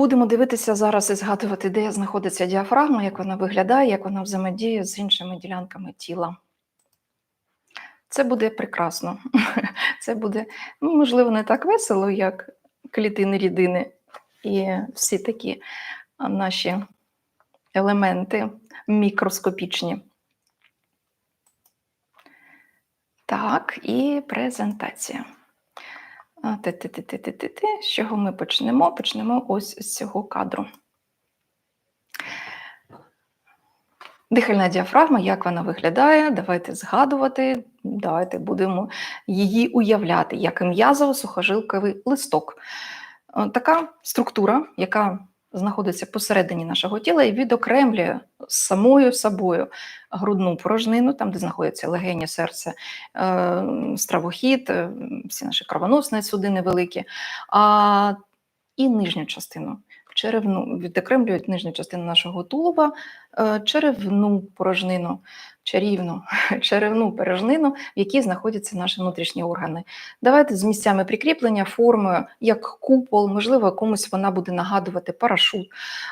Будемо дивитися зараз і згадувати, де знаходиться діафрагма, як вона виглядає, як вона взаємодіє з іншими ділянками тіла. Це буде прекрасно. Це буде, ну, можливо, не так весело, як клітини рідини і всі такі наші елементи мікроскопічні. Так, і презентація. А, Ти-ти-ти-ти-ти-ти. З чого ми почнемо? Почнемо ось з цього кадру. Дихальна діафрагма, як вона виглядає? Давайте згадувати, давайте будемо її уявляти як м'язово-сухожилковий листок. Е, Така структура, яка знаходиться посередині нашого тіла і відокремлює самою собою грудну порожнину, там, де знаходяться легені, серце, е, стравохід, е, всі наші кровоносні судини великі, а, і нижню частину. Черевну відокремлюють нижню частину нашого тулуба, е, черевну порожнину, чарівну черевну порожнину, в якій знаходяться наші внутрішні органи. Давайте з місцями прикріплення, формою, як купол, можливо, комусь вона буде нагадувати парашут,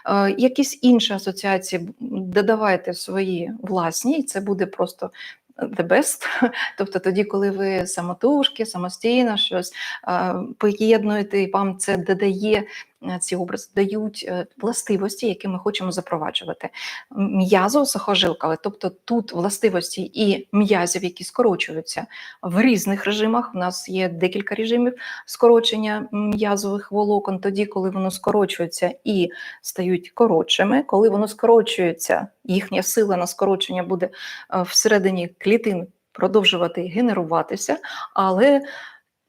е, якісь інші асоціації додавайте свої власні, і це буде просто the best. Тобто тоді, коли ви самотужки, самостійно щось е, поєднуєте, і вам це додає. Е, Ці образи дають е, властивості, які ми хочемо запроваджувати. М'язово сухожилкове, тобто тут властивості і м'язів, які скорочуються в різних режимах. У нас є декілька режимів скорочення м'язових волокон, тоді, коли воно скорочується і стають коротшими, коли воно скорочується, їхня сила на скорочення буде е, всередині клітин продовжувати генеруватися, але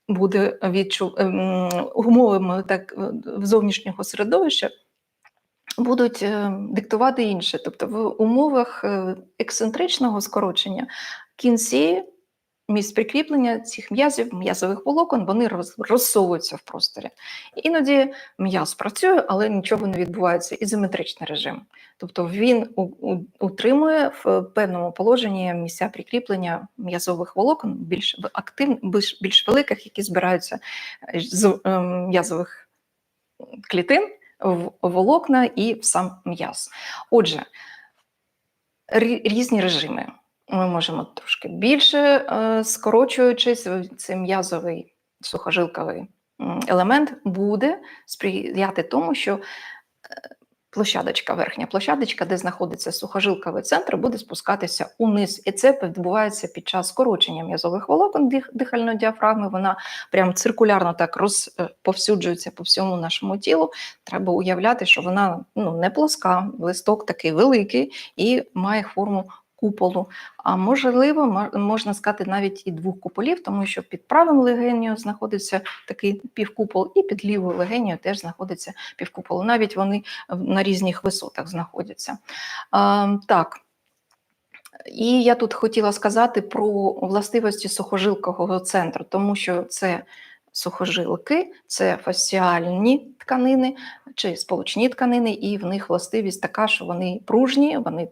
буде відчу... ем, умовами так е, зовнішнього середовища. Будуть е, диктувати інше, тобто в умовах е, ексцентричного скорочення кінці місць прикріплення цих м'язів, м'язових волокон, вони розсовуються в просторі. Іноді м'яз працює, але нічого не відбувається. Ізометричний режим. Тобто він утримує в певному положенні місця прикріплення м'язових волокон більш активних, більш, більш великих, які збираються з е, м'язових клітин в волокна і в сам м'яз. Отже, різні режими. Ми можемо трошки більше е, скорочуючись, цей м'язовий сухожилковий елемент буде сприяти тому, що е, площадочка, верхня площадочка, де знаходиться сухожилковий центр, буде спускатися униз. І це відбувається під час скорочення м'язових волокон дихальної діафрагми. Вона прям циркулярно так розповсюджується по всьому нашому тілу. Треба уявляти, що вона ну, не плоска, листок такий великий і має форму куполу. А можливо, можна сказати навіть і двох куполів, тому що під правим легенією знаходиться такий півкупол, і під лівою легенією теж знаходиться півкупол. Навіть вони на різних висотах знаходяться. А, так. І я тут хотіла сказати про властивості сухожилкового центру, тому що це сухожилки, це фасціальні тканини чи сполучні тканини, і в них властивість така, що вони пружні, вони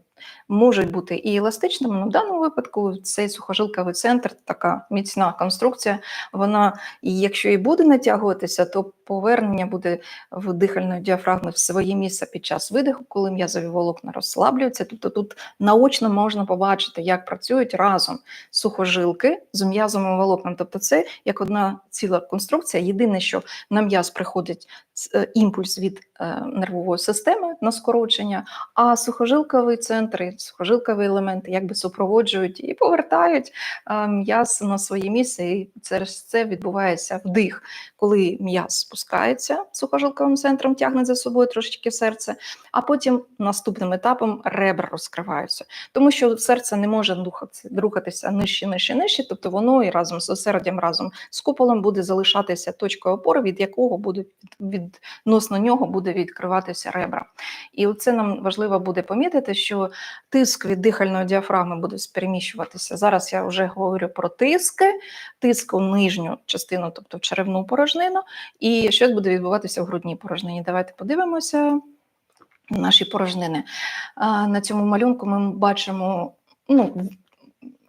можуть бути і еластичними. але в даному випадку цей сухожилковий центр, така міцна конструкція, вона, якщо і буде натягуватися, то повернення буде в дихальної діафрагми в своє місце під час видиху, коли м'язові волокна розслаблюються. Тобто тут наочно можна побачити, як працюють разом сухожилки з м'язовим волокном. Тобто це як одна ціла конструкція. Єдине, що на м'яз приходить е, імпульс від е, нервової системи на скорочення, а сухожилковий центр, і сухожилкові елементи якби супроводжують і повертають м'яз на своє місце. І через це відбувається вдих, коли м'яз спускається сухожилковим центром, тягне за собою трошечки серце, а потім наступним етапом ребра розкриваються, тому що серце не може рухатися, нижче, нижче, нижче, тобто воно і разом з осердям, разом з куполом буде залишатися точкою опори, від якого будуть відносно нього буде відкриватися ребра. І це нам важливо буде помітити, що тиск від дихальної діафрагми буде переміщуватися. Зараз я вже говорю про тиски, тиск у нижню частину, тобто в черевну порожнину, і щось буде відбуватися в грудній порожнині. Давайте подивимося наші порожнини. На цьому малюнку ми бачимо ну,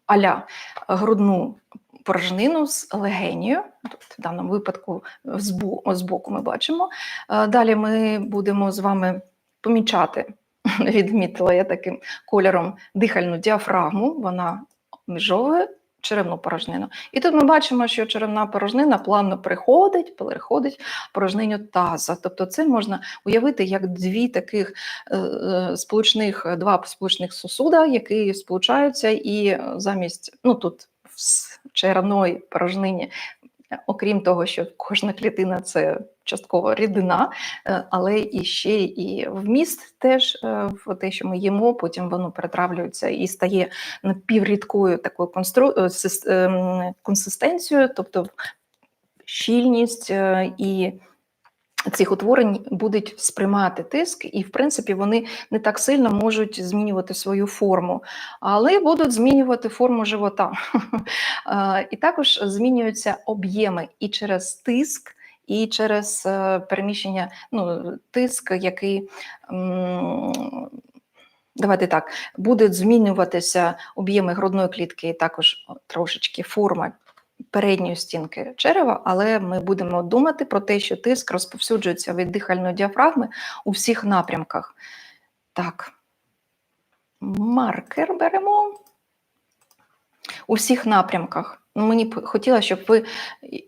аля грудну порожнину з легенію. Тут в даному випадку збу- збоку ми бачимо. Далі ми будемо з вами помічати, відмітила я таким кольором дихальну діафрагму, вона міжовує черевну порожнину. І тут ми бачимо, що черевна порожнина плавно приходить, переходить порожниню таза. Тобто це можна уявити як дві таких е, е, сполучних, два сполучних сосуда, які сполучаються, і замість, ну тут в черевної порожнині, окрім того, що кожна клітина це частково рідина, е, але і ще і вміст теж е, в те, що ми їмо, потім воно перетравлюється і стає напіврідкою такою констру... е, сис- консистенцією, тобто щільність і цих утворень будуть сприймати тиск, і, в принципі, вони не так сильно можуть змінювати свою форму, але будуть змінювати форму живота. І також змінюються об'єми і через тиск, і через е, переміщення, ну, тиск, який. Давайте так, будуть змінюватися об'єми грудної клітки і також трошечки форма передньої стінки черева, але ми будемо думати про те, що тиск розповсюджується від дихальної діафрагми у всіх напрямках. Так, маркер беремо у всіх напрямках. Ну, Мені б хотілося, щоб ви,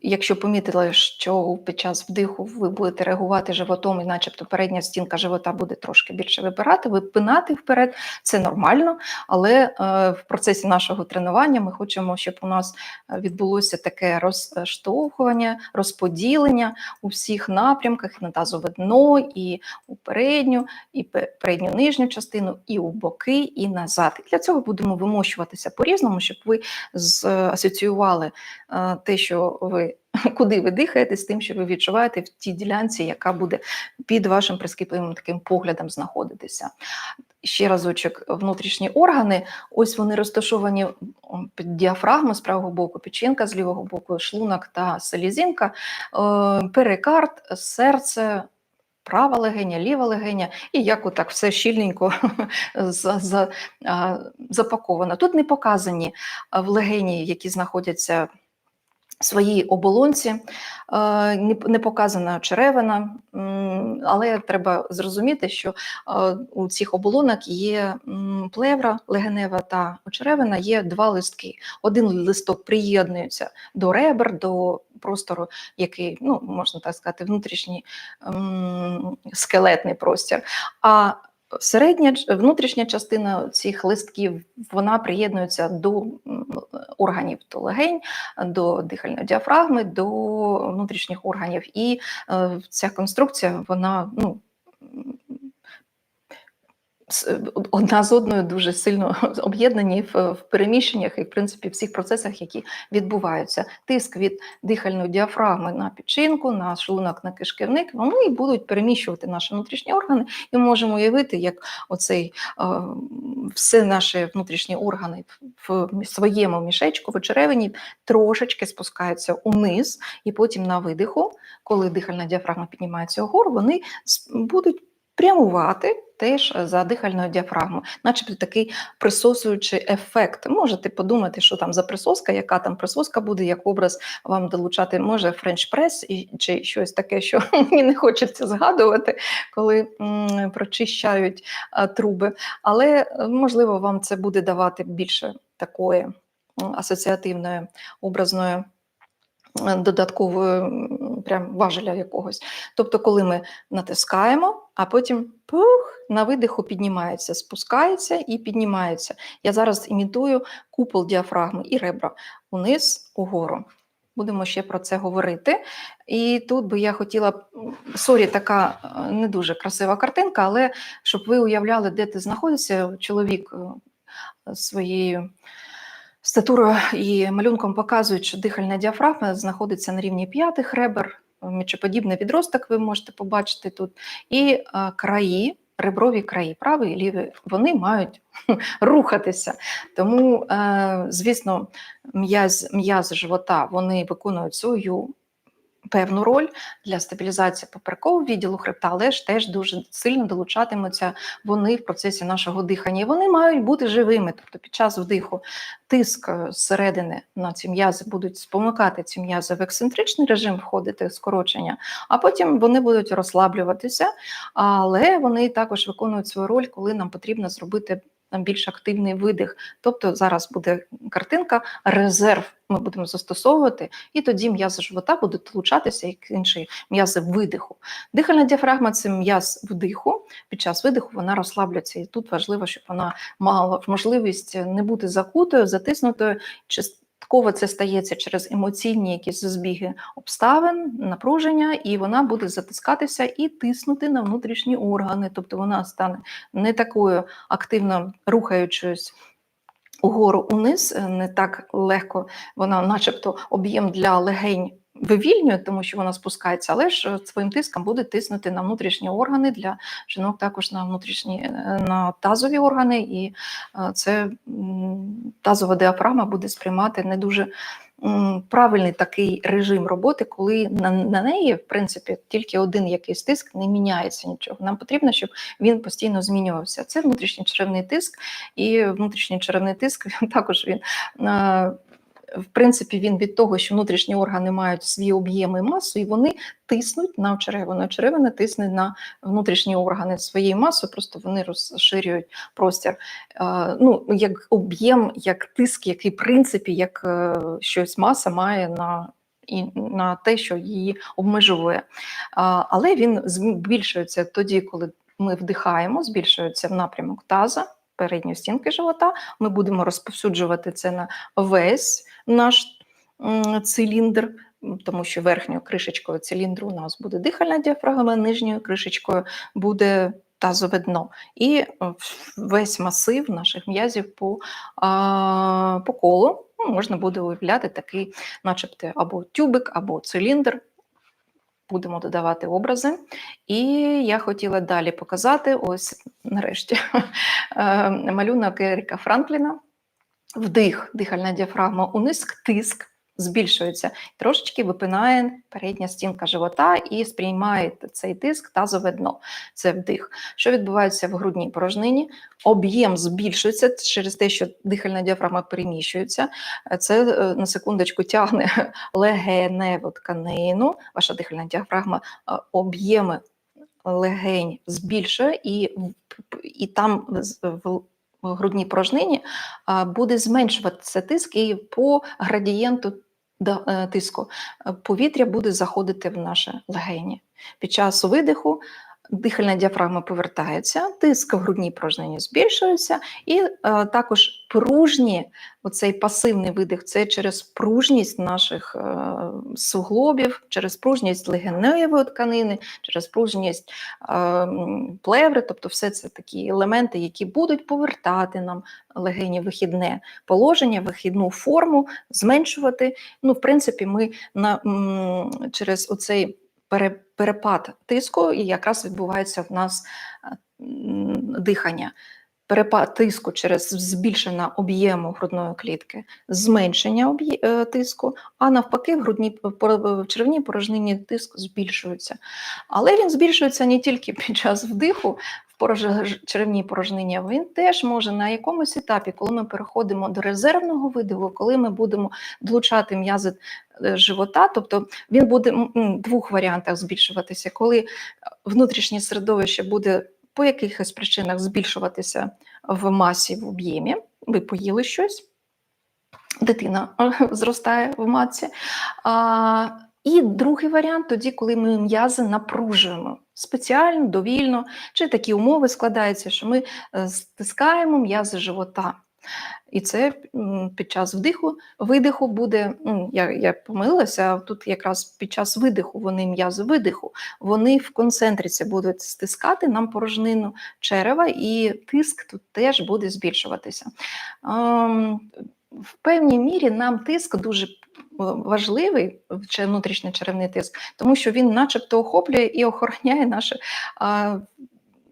якщо помітили, що під час вдиху ви будете реагувати животом, і начебто передня стінка живота буде трошки більше вибирати, випинати вперед, це нормально, але е, в процесі нашого тренування ми хочемо, щоб у нас е, відбулося таке розштовхування, розподілення у всіх напрямках, на тазове дно, і у передню, і передню нижню частину, і у боки, і назад. І для цього будемо вимощуватися по-різному, щоб ви з асоціювали е, те, що ви куди ви дихаєте, з тим, що ви відчуваєте в тій ділянці, яка буде під вашим прискіпливим таким поглядом знаходитися. Ще разочок, внутрішні органи, ось вони розташовані під діафрагму з правого боку, печінка з лівого боку, шлунок та селезінка, е, перикард, серце. Права легеня, ліва легеня, і як отак все щільненько запаковано. Тут не показані в легені, які знаходяться своїй оболонці, не, показана черевина, але треба зрозуміти, що у цих оболонок є плевра легенева та очеревина, є два листки. Один листок приєднується до ребер, до простору, який, ну, можна так сказати, внутрішній м, скелетний простір. А середня внутрішня частина цих листків вона приєднується до органів до легень, до дихальної діафрагми, до внутрішніх органів. І е, ця конструкція, вона ну, одна з одною дуже сильно об'єднані в, переміщеннях і, в принципі, всіх процесах, які відбуваються. Тиск від дихальної діафрагми на печінку, на шлунок, на кишківник, вони і будуть переміщувати наші внутрішні органи. І ми можемо уявити, як оцей е, все наші внутрішні органи в, своєму мішечку, в черевині трошечки спускаються униз, і потім на видиху, коли дихальна діафрагма піднімається вгору, вони будуть прямувати теж за дихальною діафрагмою, начебто такий присосуючий ефект. Можете подумати, що там за присоска, яка там присоска буде, як образ вам долучати, може френч-прес чи щось таке, що мені не хочеться згадувати, коли прочищають а, труби. Але е, можливо вам це буде давати більше такої асоціативної образної е, додаткової прям важеля якогось. Тобто, коли ми натискаємо, а потім пух, на видиху піднімається, спускається і піднімається. Я зараз імітую купол діафрагми і ребра униз, угору. Будемо ще про це говорити. І тут би я хотіла, сорі, така е, не дуже красива картинка, але щоб ви уявляли, де ти знаходишся, чоловік е, своєю статурою і малюнком показують, що дихальна діафрагма знаходиться на рівні п'ятих ребер, мічоподібний відросток ви можете побачити тут, і е, краї, реброві краї, правий і лівий, вони мають рухатися. Тому, е, звісно, м'яз, живота вони виконують свою певну роль для стабілізації поперекового відділу хребта, але ж теж дуже сильно долучатимуться вони в процесі нашого дихання. І вони мають бути живими. Тобто під час вдиху тиск е, зсередини на ці м'язи будуть спомикати ці м'язи в ексцентричний режим, входити скорочення, а потім вони будуть розслаблюватися, але вони також виконують свою роль, коли нам потрібно зробити більш активний видих. Тобто зараз буде картинка, резерв ми будемо застосовувати, і тоді м'язи живота будуть долучатися, як інші м'язи видиху. Дихальна діафрагма це м'яз вдиху. Під час видиху вона розслаблюється, і тут важливо, щоб вона мала можливість не бути закутою, затиснутою. Частково це стається через емоційні якісь збіги обставин, напруження, і вона буде затискатися і тиснути на внутрішні органи. Тобто вона стане не такою активно рухаючись угору униз, не так легко, вона, начебто, об'єм для легень. Вивільнює, тому що вона спускається, але ж своїм тиском буде тиснути на внутрішні органи для жінок, також на внутрішні е, на тазові органи, і е, це тазова діафрагма буде сприймати не дуже правильний такий режим роботи, коли на, на неї, в принципі, тільки один якийсь тиск не міняється нічого. Нам потрібно, щоб він постійно змінювався. Це внутрішній черевний тиск, і внутрішній черевний тиск також він. В принципі, він від того, що внутрішні органи мають свій об'єм і масу, і вони тиснуть на черевину. Черевина тисне на внутрішні органи своєю масою, просто вони розширюють простір. Ну, Як об'єм, як тиск, який в принципі, як е, щось маса має на і на те, що її обмежує. Але він збільшується тоді, коли ми вдихаємо, збільшується в напрямок таза передньої стінки живота. Ми будемо розповсюджувати це на весь наш циліндр, тому що верхньою кришечкою циліндру у нас буде дихальна діафрагма, нижньою кришечкою буде тазове дно. І весь масив наших м'язів по, по колу ну, можна буде уявляти такий, начебто, або тюбик, або циліндр будемо додавати образи. І я хотіла далі показати ось нарешті е, малюнок Еріка Франкліна. Вдих, дихальна діафрагма, униз, тиск збільшується, трошечки випинає передня стінка живота і сприймає цей тиск тазове дно. Це вдих. Що відбувається в грудній порожнині? Об'єм збільшується через те, що дихальна діафрагма переміщується. Це е, на секундочку тягне легеневу тканину. Ваша дихальна діафрагма е, об'єми легень збільшує, і і там в грудній порожнині буде зменшуватися тиск і по градієнту Е, тиску, е, повітря буде заходити в наше легені. Під час видиху дихальна діафрагма повертається, тиск в грудній порожнині збільшується, і е, також пружні, оцей пасивний видих це через пружність наших е, суглобів, через пружність легеневої тканини, через пружність е, плеври, тобто все це такі елементи, які будуть повертати нам легені вихідне положення, вихідну форму, зменшувати. Ну, В принципі, ми на, через оцей перепад тиску, і якраз відбувається в нас е, дихання. Перепад тиску через збільшення об'єму грудної клітки, зменшення е, тиску, а навпаки, в грудні в червній порожнині тиск збільшується. Але він збільшується не тільки під час вдиху, черевній порожнині, він теж може на якомусь етапі, коли ми переходимо до резервного видиху, коли ми будемо долучати м'язи е, живота, тобто він буде в двох варіантах збільшуватися, коли внутрішнє середовище буде по якихось причинах збільшуватися в масі в об'ємі, ви поїли щось. Дитина зростає в матці. А, І другий варіант тоді, коли ми м'язи напружуємо спеціально, довільно, чи такі умови складаються, що ми е, стискаємо м'язи живота. І це під час вдиху, видиху буде, ну, я я помилилася, тут якраз під час видиху вони м'язи видиху, вони в концентриці будуть стискати нам порожнину черева, і тиск тут теж буде збільшуватися. Ем, в певній мірі нам тиск дуже важливий внутрішній черевний тиск, тому що він, начебто, охоплює і охороняє наші а,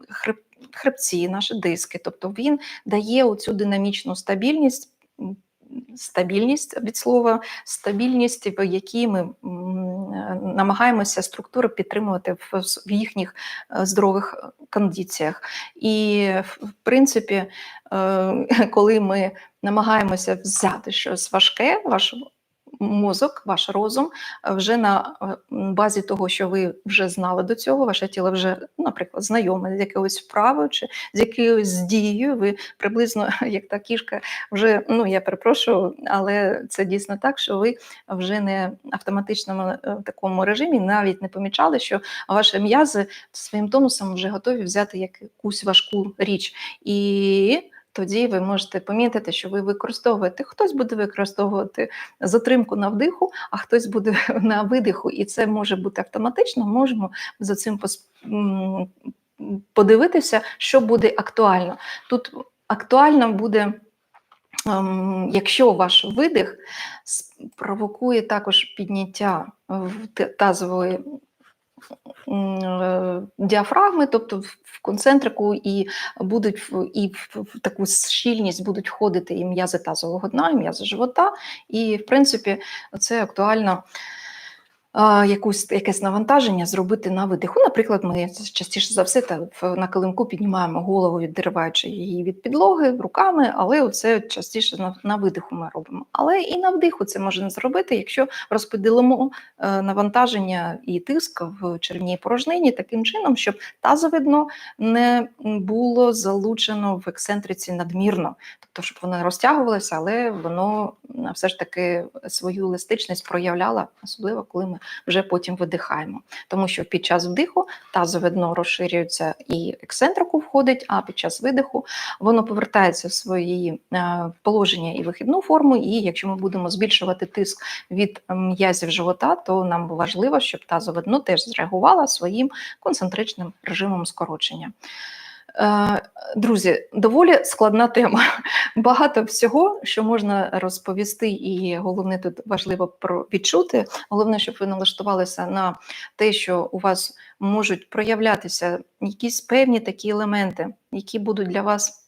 хреб, хребці, наші диски. Тобто він дає оцю динамічну стабільність стабільність від слова, стабільність, в якій ми намагаємося структури підтримувати в, їхніх е, здорових кондиціях. І в в принципі, е, коли ми намагаємося взяти щось важке, ваш мозок, ваш розум е, вже на е, базі того, що ви вже знали до цього, ваше тіло вже, наприклад, знайоме з якоюсь вправою чи з якоюсь дією, ви приблизно як та кішка вже, ну я перепрошую, але це дійсно так, що ви вже не автоматичному е, такому режимі навіть не помічали, що ваші м'язи своїм тонусом вже готові взяти якусь важку річ. І тоді ви можете помітити, що ви використовуєте, хтось буде використовувати затримку на вдиху, а хтось буде на видиху. І це може бути автоматично. Можемо за цим подивитися, що буде актуально. Тут актуально буде. ем, Якщо ваш видих с- провокує також підняття тазової діафрагми, тобто в концентрику, і будуть і в таку щільність будуть входити і м'язи тазового дна, і м'язи живота. І, в принципі, це актуально. Якусь якесь навантаження зробити на видиху. Наприклад, ми частіше за все та на килимку піднімаємо голову, відриваючи її від підлоги руками, але це частіше на, на видиху ми робимо. Але і на вдиху це можна зробити, якщо розподілимо е, навантаження і тиск в червній порожнині таким чином, щоб тазове дно не було залучено в ексцентриці надмірно, тобто, щоб воно розтягувалося, але воно все ж таки свою еластичність проявляло, особливо коли ми вже потім видихаємо. Тому що під час вдиху тазове дно розширюється і ексцентрику входить, а під час видиху воно повертається в свої е, положення і вихідну форму. І якщо ми будемо збільшувати тиск від м'язів живота, то нам важливо, щоб тазове дно теж зреагувало своїм концентричним режимом скорочення. Е, Друзі, доволі складна тема. Багато всього, що можна розповісти, і головне тут важливо про відчути. Головне, щоб ви налаштувалися на те, що у вас можуть проявлятися якісь певні такі елементи, які будуть для вас.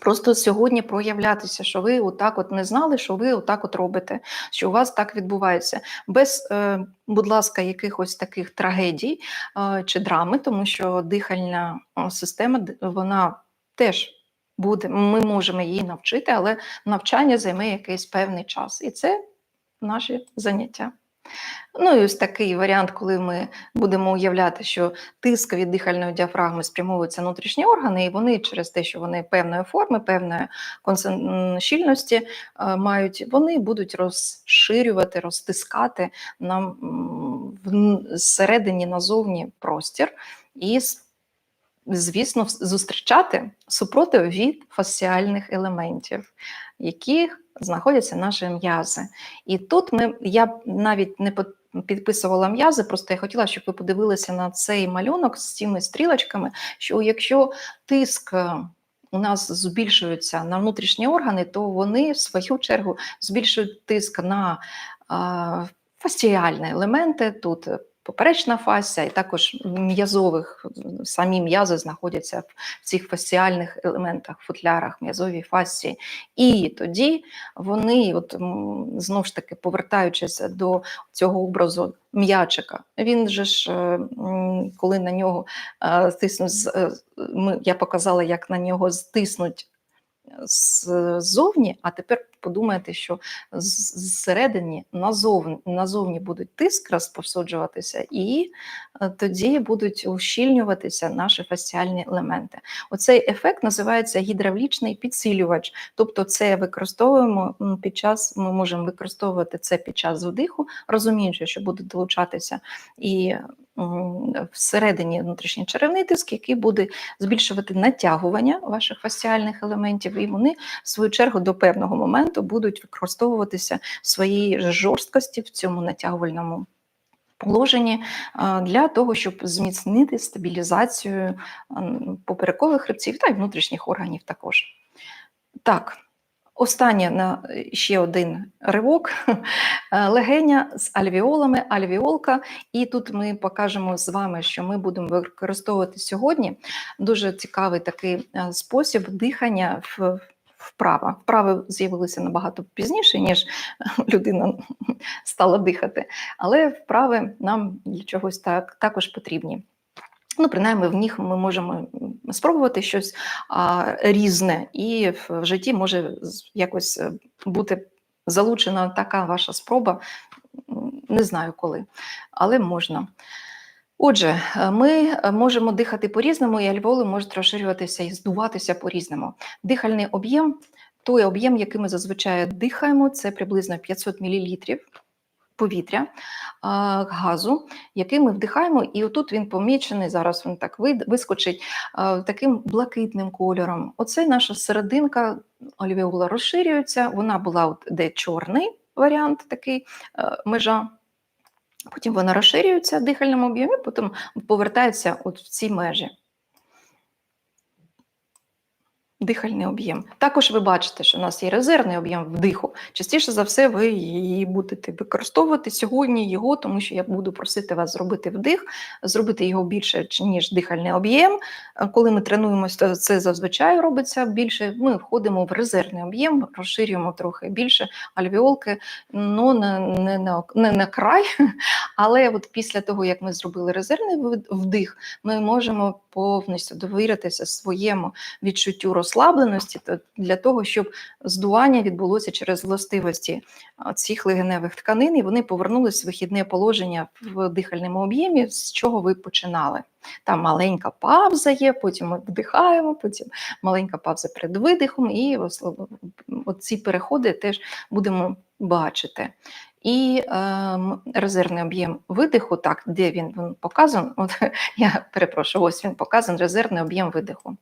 Просто сьогодні проявлятися, що ви отак от не знали, що ви отак от робите, що у вас так відбувається. Без, е, будь ласка, якихось таких трагедій е, чи драми, тому що дихальна е, система вона теж буде, ми можемо її навчити, але навчання займе якийсь певний час. І це наші заняття. Ну і ось такий варіант, коли ми будемо уявляти, що тиск від дихальної діафрагми спрямовуються внутрішні органи, і вони через те, що вони певної форми, певної щільності е, мають, вони будуть розширювати, розтискати нам всередині назовні простір і звісно, зустрічати супротив від фасціальних елементів, яких знаходяться наші м'язи. І тут ми, я навіть не підписувала м'язи, просто я хотіла, щоб ви подивилися на цей малюнок з цими стрілочками, що якщо тиск е, у нас збільшується на внутрішні органи, то вони в свою чергу збільшують тиск на а, фасціальні елементи. Тут е, поперечна фасція, і також м'язових самі м'язи знаходяться в цих фасціальних елементах, футлярах, м'язовій фасції. І тоді вони, от м, знов ж таки, повертаючись до цього образу м'ячика, він же ж, е, коли на нього е, стиснуть, з- е, я показала, як на нього стиснуть ззовні, а тепер подумайте, що зсередині назовні, назовні будуть тиск розповсюджуватися, і е, тоді будуть ущільнюватися наші фасціальні елементи. Оцей ефект називається гідравлічний підсилювач. Тобто, це використовуємо під час, ми можемо використовувати це під час вдиху, розуміючи, що буде долучатися і всередині внутрішній черевний тиск, який буде збільшувати натягування ваших фасціальних елементів, і вони, в свою чергу, до певного моменту будуть використовуватися в своїй жорсткості в цьому натягувальному положенні для того, щоб зміцнити стабілізацію поперекових хребців та й внутрішніх органів також. Так. Останнє на ще один ривок Е, легеня з альвіолами, альвіолка. І тут ми покажемо з вами, що ми будемо використовувати сьогодні дуже цікавий такий е, спосіб дихання в, вправа. Вправи з'явилися набагато пізніше, ніж людина стала дихати. Але вправи нам для чогось так, також потрібні. Ну, принаймні, в них ми можемо спробувати щось а, різне, і в, житті може якось е, бути залучена така ваша спроба, не знаю коли, але можна. Отже, е, ми е, можемо дихати по-різному, і альвеоли можуть розширюватися і здуватися по-різному. Дихальний об'єм, той об'єм, який ми зазвичай дихаємо, це приблизно 500 мл повітря, газу, який ми вдихаємо, і отут він помічений, зараз він так вискочить таким блакитним кольором. Оце наша серединка альвеола розширюється, вона була от, де чорний варіант, такий е, межа. Потім вона розширюється в дихальному об'ємі, потім повертається от в ці межі. Дихальний об'єм. Також ви бачите, що у нас є резервний об'єм вдиху. Частіше за все, ви її будете використовувати сьогодні його, тому що я буду просити вас зробити вдих, зробити його більше, ніж дихальний об'єм. Е, Коли ми тренуємося, то це зазвичай робиться більше. Ми входимо в резервний об'єм, розширюємо трохи більше альвеолки, ну не, не, на, не на край, але от після того, як ми зробили резервний вдих, ми можемо повністю довіритися своєму відчуттю розслабленості для того, щоб здування відбулося через властивості цих легеневих тканин, і вони повернулись в вихідне положення в дихальному об'ємі, з чого ви починали. Там маленька пауза є, потім ми вдихаємо, потім маленька пауза перед видихом, і ці переходи теж будемо бачити. І е, резервний об'єм видиху, так, де він, він показан? От я перепрошую, ось він показан, резервний об'єм видиху.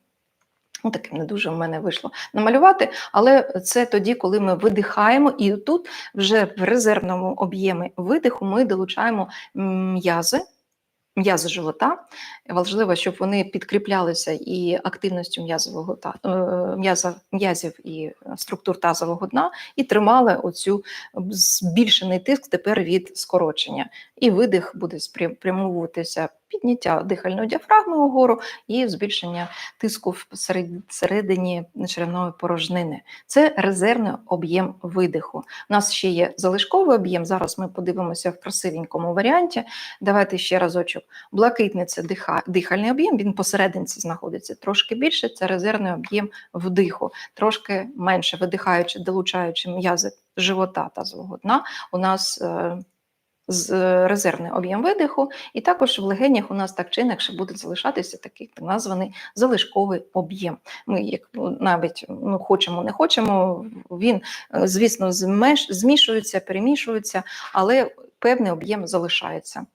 Ну, таким не дуже в мене вийшло намалювати, але це тоді, коли ми видихаємо, і тут вже в резервному об'ємі видиху ми долучаємо м'язи, м'язи живота. Важливо, щоб вони підкріплялися і активністю м'язового е, м'язів і структур тазового дна, і тримали оцю збільшений тиск тепер від скорочення. І видих буде спрямовуватися підняття дихальної діафрагми угору і збільшення тиску всередині черевної порожнини. Це резервний об'єм видиху. У нас ще є залишковий об'єм. Зараз ми подивимося в красивенькому варіанті. Давайте ще разочок. Блакитний це диха, дихальний об'єм, він посерединці знаходиться трошки більше. Це резервний об'єм вдиху, трошки менше видихаючи, долучаючи м'язи живота та дна. У нас е, з е, резервний об'єм видиху, і також в легенях у нас так чи інакше буде залишатися такий так названий залишковий об'єм. Ми, як ну, навіть ну, хочемо, не хочемо, він, е, звісно, змішується, перемішується, але певний об'єм залишається.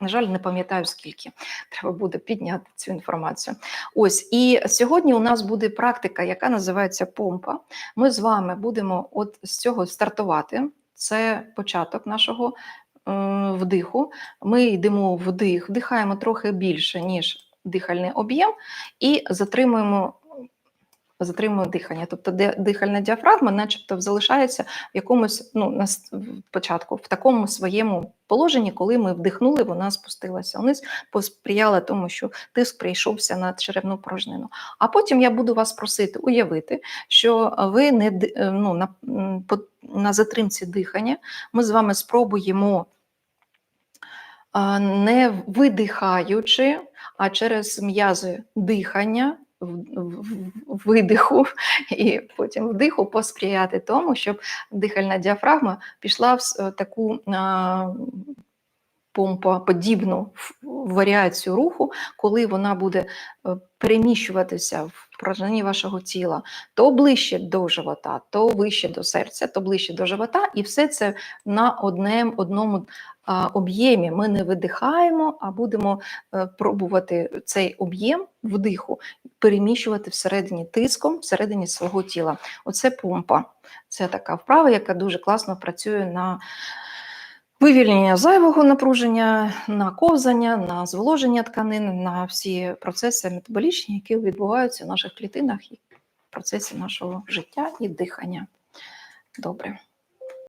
На жаль, не пам'ятаю скільки. Треба буде підняти цю інформацію. Ось і сьогодні у нас буде практика, яка називається помпа. Ми з вами будемо от з цього стартувати. Це початок нашого вдиху. Ми йдемо вдих, вдихаємо трохи більше, ніж дихальний об'єм, і затримуємо. Затримує дихання, тобто дихальна діафрагма, начебто, залишається в якомусь ну на початку, в такому своєму положенні, коли ми вдихнули, вона спустилася вниз, посприяла тому, що тиск прийшовся на черевну порожнину. А потім я буду вас просити уявити, що ви не е, ну, на, на затримці дихання ми з вами спробуємо не видихаючи, а через м'язи дихання, видиху і потім вдиху посприяти тому, щоб дихальна діафрагма пішла в таку помпоподібну ф- варіацію руху, коли вона буде е, переміщуватися в порожнині вашого тіла то ближче до живота, то вище до серця, то ближче до живота, і все це на однем, одному об'ємі. Ми не видихаємо, а будемо е, пробувати цей об'єм вдиху переміщувати всередині тиском, всередині свого тіла. Оце помпа. Це така вправа, яка дуже класно працює на вивільнення зайвого напруження, на ковзання, на зволоження тканин, на всі процеси метаболічні, які відбуваються в наших клітинах і в процесі нашого життя і дихання. Добре.